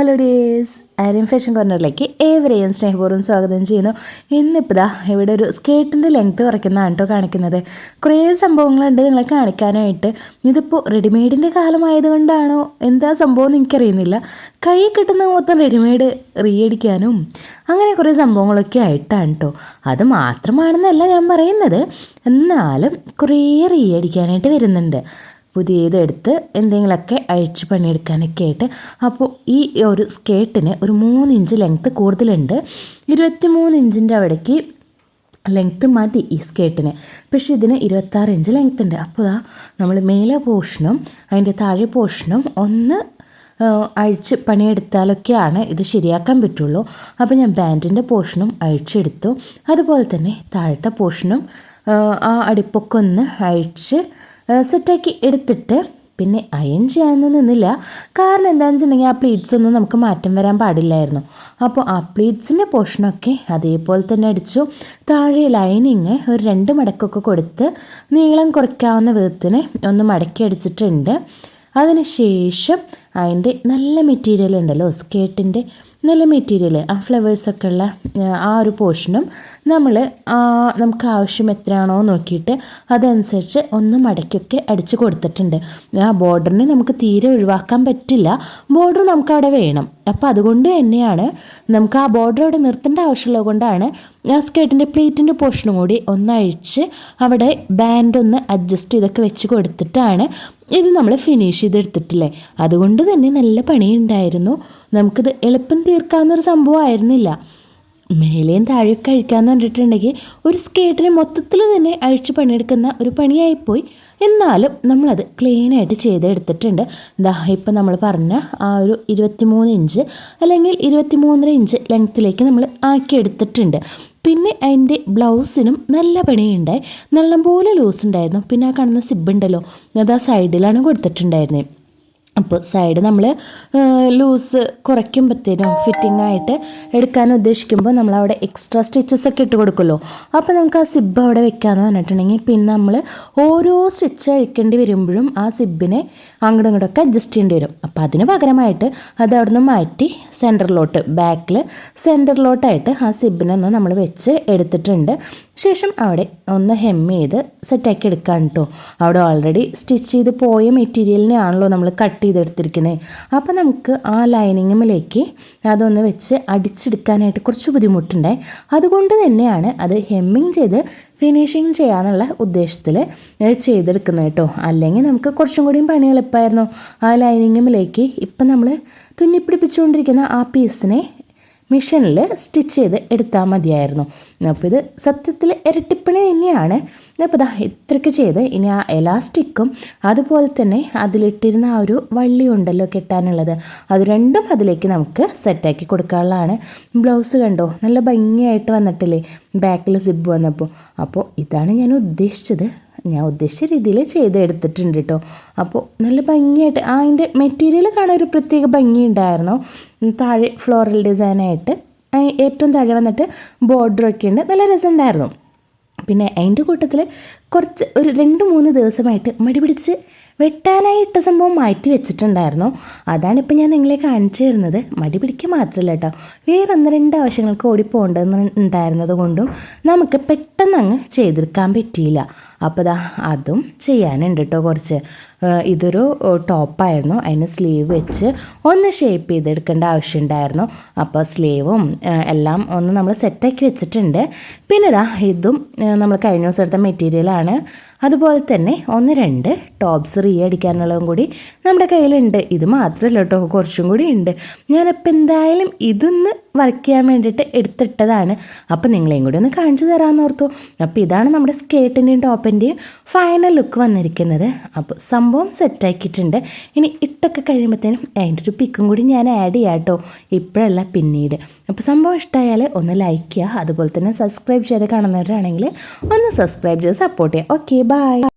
Hello days Aryan fashion കോർണറിലേക്ക് ഏവരെയും സ്നേഹപൂർവം സ്വാഗതം ചെയ്യുന്നു. ഇന്നിപ്പോൾ ഇവിടെ ഒരു സ്കേർട്ടിന്റെ ലെങ്ത് കുറയ്ക്കുന്നതാണ് കേട്ടോ കാണിക്കുന്നത്. കുറേ സംഭവങ്ങളുണ്ട് നിങ്ങളെ കാണിക്കാനായിട്ട്. ഇതിപ്പോൾ റെഡിമെയ്ഡിന്റെ കാലമായതുകൊണ്ടാണോ? എന്താ സംഭവം എന്ന് എനിക്കറിയുന്നില്ല. കൈ കിട്ടുന്ന മൊത്തം റെഡിമെയ്ഡ് റീയടിക്കാനും അങ്ങനെ കുറേ സംഭവങ്ങളൊക്കെ ആയിട്ടാണ് കേട്ടോ അത് മാത്രമാണെന്നല്ല ഞാൻ പറയുന്നത്. എന്നാലും കുറേ റീയടിക്കാനായിട്ട് വരുന്നുണ്ട്. പുതിയതെടുത്ത് എന്തെങ്കിലുമൊക്കെ അഴിച്ച് പണിയെടുക്കാനൊക്കെ ആയിട്ട്. അപ്പോൾ ഈ ഒരു സ്കേർട്ടിന് ഒരു മൂന്ന് ഇഞ്ച് ലെങ്ത്ത് കൂടുതലുണ്ട്. ഇരുപത്തി മൂന്ന് ഇഞ്ചിന്റെ അവിടേക്ക് ലെങ്ത്ത് മതി ഈ സ്കേർട്ടിന് പക്ഷേ ഇതിന് ഇരുപത്താറ് ഇഞ്ച് ലെങ്ത്ത് ഉണ്ട്. അപ്പോൾ ഇതാ നമ്മൾ മേലെ പോർഷനും അതിന്റെ താഴെ പോർഷനും ഒന്ന് അഴിച്ച് പണിയെടുത്താലൊക്കെയാണ് ഇത് ശരിയാക്കാൻ പറ്റുള്ളൂ. അപ്പോൾ ഞാൻ ബാൻഡിന്റെ പോർഷനും അഴിച്ചെടുത്തു. അതുപോലെ തന്നെ താഴത്തെ പോർഷനും ആ അടിപ്പൊക്കെ ഒന്ന് അഴിച്ച് സെറ്റാക്കി എടുത്തിട്ട് പിന്നെ അയൺ ചെയ്യാനൊന്നും നിന്നില്ല. കാരണം എന്താണെന്ന് വെച്ചിട്ടുണ്ടെങ്കിൽ ആ പ്ലീറ്റ്സ് ഒന്നും നമുക്ക് മാറ്റം വരാൻ പാടില്ലായിരുന്നു. അപ്പോൾ ആ പ്ലീറ്റ്സിന്റെ പോർഷനൊക്കെ അതേപോലെ തന്നെ അടിച്ചു. താഴെ ലൈനിങ് ഒരു രണ്ട് മടക്കൊക്കെ കൊടുത്ത് നീളം കുറയ്ക്കാവുന്ന വിധത്തിന് ഒന്ന് മടക്കി അടിച്ചിട്ടുണ്ട്. അതിനുശേഷം അതിന്റെ നല്ല മെറ്റീരിയൽ ഉണ്ടല്ലോ സ്കേർട്ടിന്റെ നല്ല മെറ്റീരിയൽ ആ ഫ്ലവേഴ്സൊക്കെ ഉള്ള ആ ഒരു പോർഷനും നമ്മൾ നമുക്ക് ആവശ്യം എത്രയാണോ നോക്കിയിട്ട് അതനുസരിച്ച് ഒന്ന് മടക്കൊക്കെ അടിച്ച് കൊടുത്തിട്ടുണ്ട്. ആ ബോർഡറിനെ നമുക്ക് തീരെ ഒഴിവാക്കാൻ പറ്റില്ല. ബോർഡർ നമുക്ക് അവിടെ വേണം. അപ്പോൾ അതുകൊണ്ട് തന്നെയാണ് നമുക്ക് ആ ബോർഡർ അവിടെ നിർത്തേണ്ട ആവശ്യമുള്ളത് കൊണ്ടാണ് ആ സ്കേർട്ടിന്റെ പ്ലേറ്റിന്റെ പോർഷനും കൂടി ഒന്ന് അഴിച്ച് അവിടെ ബാൻഡ് ഒന്ന് അഡ്ജസ്റ്റ് ചെയ്തൊക്കെ വെച്ച് കൊടുത്തിട്ടാണ് ഇത് നമ്മൾ ഫിനിഷ് ചെയ്തെടുത്തിട്ടില്ലേ? അതുകൊണ്ട് തന്നെ നല്ല പണിയുണ്ടായിരുന്നു. നമുക്കിത് എളുപ്പം തീർക്കാവുന്നൊരു സംഭവമായിരുന്നില്ല. മേലെയും താഴെയൊക്കെ കഴിക്കാമെന്ന് പറഞ്ഞിട്ടുണ്ടെങ്കിൽ ഒരു സ്കേട്ടിന് മൊത്തത്തിൽ തന്നെ അഴിച്ച് പണിയെടുക്കുന്ന ഒരു പണിയായിപ്പോയി. എന്നാലും നമ്മളത് ക്ലീനായിട്ട് ചെയ്തെടുത്തിട്ടുണ്ട്. ദാ ഇപ്പം നമ്മൾ പറഞ്ഞ ആ ഒരു ഇരുപത്തി മൂന്ന് ഇഞ്ച് അല്ലെങ്കിൽ ഇരുപത്തി മൂന്നര ഇഞ്ച് ലെങ്ത്തിലേക്ക് നമ്മൾ ആക്കി എടുത്തിട്ടുണ്ട് പിന്നെ അതിന്റെ ബ്ലൗസിനും നല്ല പണിയുണ്ടായി നല്ലപോലെ ലൂസ് ഉണ്ടായിരുന്നു പിന്നെ ആ കാണുന്ന സിബ് ഉണ്ടല്ലോ അത് ആ സൈഡിലാണ് കൊടുത്തിട്ടുണ്ടായിരുന്നത് അപ്പോൾ സൈഡ് നമ്മൾ ലൂസ് കുറയ്ക്കുമ്പോഴത്തേനും ഫിറ്റിംഗ് ആയിട്ട് എടുക്കാൻ ഉദ്ദേശിക്കുമ്പോൾ നമ്മൾ അവിടെ എക്സ്ട്രാ സ്റ്റിച്ചസ് ഒക്കെ ഇട്ട് കൊടുക്കുമല്ലോ. അപ്പോൾ നമുക്ക് ആ സിബ് അവിടെ വെക്കാമെന്ന് പറഞ്ഞിട്ടുണ്ടെങ്കിൽ പിന്നെ നമ്മൾ ഓരോ സ്റ്റിച്ച് അഴിക്കേണ്ടി വരുമ്പോഴും ആ സിബിനെ അങ്ങോട്ടും ഇങ്ങോട്ടൊക്കെ അഡ്ജസ്റ്റ് ചെയ്യേണ്ടി വരും. അപ്പോൾ അതിന് പകരമായിട്ട് അത് നിന്ന് മാറ്റി സെന്ററിലോട്ട് ബാക്കിൽ സെന്ററിലോട്ടായിട്ട് ആ സിബിനെ നമ്മൾ വെച്ച് എടുത്തിട്ടുണ്ട്. ശേഷം അവിടെ ഒന്ന് ഹെം ചെയ്ത് സെറ്റാക്കി എടുക്കാൻ കേട്ടോ അവിടെ ഓൾറെഡി സ്റ്റിച്ച് ചെയ്ത് പോയ മെറ്റീരിയലിനെ ആണല്ലോ നമ്മൾ കട്ട് ചെയ്തെടുത്തിരിക്കുന്നത് അപ്പോൾ നമുക്ക് ആ ലൈനിങ്ങിലേക്ക് അതൊന്ന് വെച്ച് അടിച്ചെടുക്കാനായിട്ട് കുറച്ച് ബുദ്ധിമുട്ടുണ്ടായി. അതുകൊണ്ട് തന്നെയാണ് അത് ഹെമ്മിങ് ചെയ്ത് ഫിനിഷിങ് ചെയ്യാനുള്ള ഉദ്ദേശത്തിൽ ചെയ്തെടുക്കുന്നത് കേട്ടോ അല്ലെങ്കിൽ നമുക്ക് കുറച്ചും കൂടിയും പണി എളുപ്പമായിരുന്നു ആ ലൈനിങ്ങിലേക്ക് ഇപ്പം നമ്മൾ തുന്നിപ്പിടിപ്പിച്ചുകൊണ്ടിരിക്കുന്ന ആ പീസിനെ മിഷനിൽ സ്റ്റിച്ച് ചെയ്ത് എടുത്താൽ മതിയായിരുന്നു. അപ്പോൾ ഇത് സത്യത്തിൽ ഇരട്ടിപ്പണി തന്നെയാണ്. അപ്പോൾ ഇതാ ഇത്രയ്ക്ക് ചെയ്ത് ഇനി ആ എലാസ്റ്റിക്കും അതുപോലെ തന്നെ അതിലിട്ടിരുന്ന ആ ഒരു വള്ളി ഉണ്ടല്ലോ കെട്ടാനുള്ളത് അത് രണ്ടും അതിലേക്ക് നമുക്ക് സെറ്റാക്കി കൊടുക്കാനുള്ളതാണ്. ബ്ലൗസ് കണ്ടോ? നല്ല ഭംഗിയായിട്ട് വന്നിട്ടില്ലേ? ബാക്കിൽ സിബ് വന്നപ്പോൾ. അപ്പോൾ ഇതാണ് ഞാൻ ഉദ്ദേശിച്ചത്. ഞാൻ ഉദ്ദേശിച്ച രീതിയിൽ ചെയ്തെടുത്തിട്ടുണ്ട് കേട്ടോ അപ്പോൾ നല്ല ഭംഗിയായിട്ട് ആ അതിന്റെ മെറ്റീരിയൽ കാണാൻ ഒരു പ്രത്യേക ഭംഗി ഉണ്ടായിരുന്നു. താഴെ ഫ്ലോറൽ ഡിസൈനായിട്ട് ഏറ്റവും താഴെ വന്നിട്ട് ബോർഡറൊക്കെ ഉണ്ട്. നല്ല രസമുണ്ടായിരുന്നു പിന്നെ അതിന്റെ കൂട്ടത്തിൽ കുറച്ച് ഒരു രണ്ട് മൂന്ന് ദിവസമായിട്ട് മടി പിടിച്ച് വെട്ടാനായിട്ട് സംഭവം മാറ്റി വെച്ചിട്ടുണ്ടായിരുന്നു. അതാണിപ്പോൾ ഞാൻ നിങ്ങളെ കാണിച്ചു തരുന്നത്. മടി പിടിക്കുക മാത്രമല്ല കേട്ടോ. വേറെ ഒന്ന് രണ്ട് ആവശ്യങ്ങൾക്ക് ഓടിപ്പോകേണ്ടതെന്ന് ഉണ്ടായിരുന്നത് കൊണ്ടും നമുക്ക് പെട്ടെന്ന് അങ്ങ് ചെയ്തെടുക്കാൻ പറ്റിയില്ല. അപ്പോൾ ദാ അതും ചെയ്യാനുണ്ട് കേട്ടോ കുറച്ച്. ഇതൊരു ടോപ്പായിരുന്നു. അതിന് സ്ലീവ് വെച്ച് ഒന്ന് ഷേപ്പ് ചെയ്തെടുക്കേണ്ട ആവശ്യമുണ്ടായിരുന്നു. അപ്പോൾ സ്ലീവും എല്ലാം ഒന്ന് നമ്മൾ സെറ്റാക്കി വെച്ചിട്ടുണ്ട്. പിന്നെ ഇതാ ഇതും നമ്മൾ കഴിഞ്ഞ ദിവസം എടുത്ത മെറ്റീരിയലാണ്. അതുപോലെ തന്നെ ഒന്ന് രണ്ട് ടോപ്സ് റീ അടിക്കാനുള്ളതും കൂടി നമ്മുടെ കയ്യിലുണ്ട്. ഇത് മാത്രമല്ല കേട്ടോ കുറച്ചും കൂടി ഉണ്ട്. ഞാനിപ്പോൾ എന്തായാലും ഇതൊന്ന് വർക്ക് ചെയ്യാൻ വേണ്ടിയിട്ട് എടുത്തിട്ടതാണ്. അപ്പോൾ നിങ്ങളെയും കൂടി ഒന്ന് കാണിച്ചു തരാമെന്ന് ഓർത്തു. അപ്പോൾ ഇതാണ് നമ്മുടെ സ്കേർട്ടിന്റെയും ടോപ്പിന്റെയും ഫൈനൽ ലുക്ക് വന്നിരിക്കുന്നത്. അപ്പോൾ സംഭവം സെറ്റാക്കിയിട്ടുണ്ട് ഇനി ഇട്ടൊക്കെ കഴിയുമ്പോഴത്തേനും അതിന്റെ ഒരു പിക്കും കൂടി ഞാൻ ആഡ് ചെയ്യാം കേട്ടോ. ഇപ്പോഴല്ല പിന്നീട്. അപ്പോൾ സംഭവം ഇഷ്ടമായാൽ ഒന്ന് ലൈക്ക് ചെയ്യുക. അതുപോലെ തന്നെ സബ്സ്ക്രൈബ് ചെയ്ത് കാണുന്നവരാണെങ്കിൽ ഒന്ന് സബ്സ്ക്രൈബ് ചെയ്ത് സപ്പോർട്ട് ചെയ്യുക. Okay bye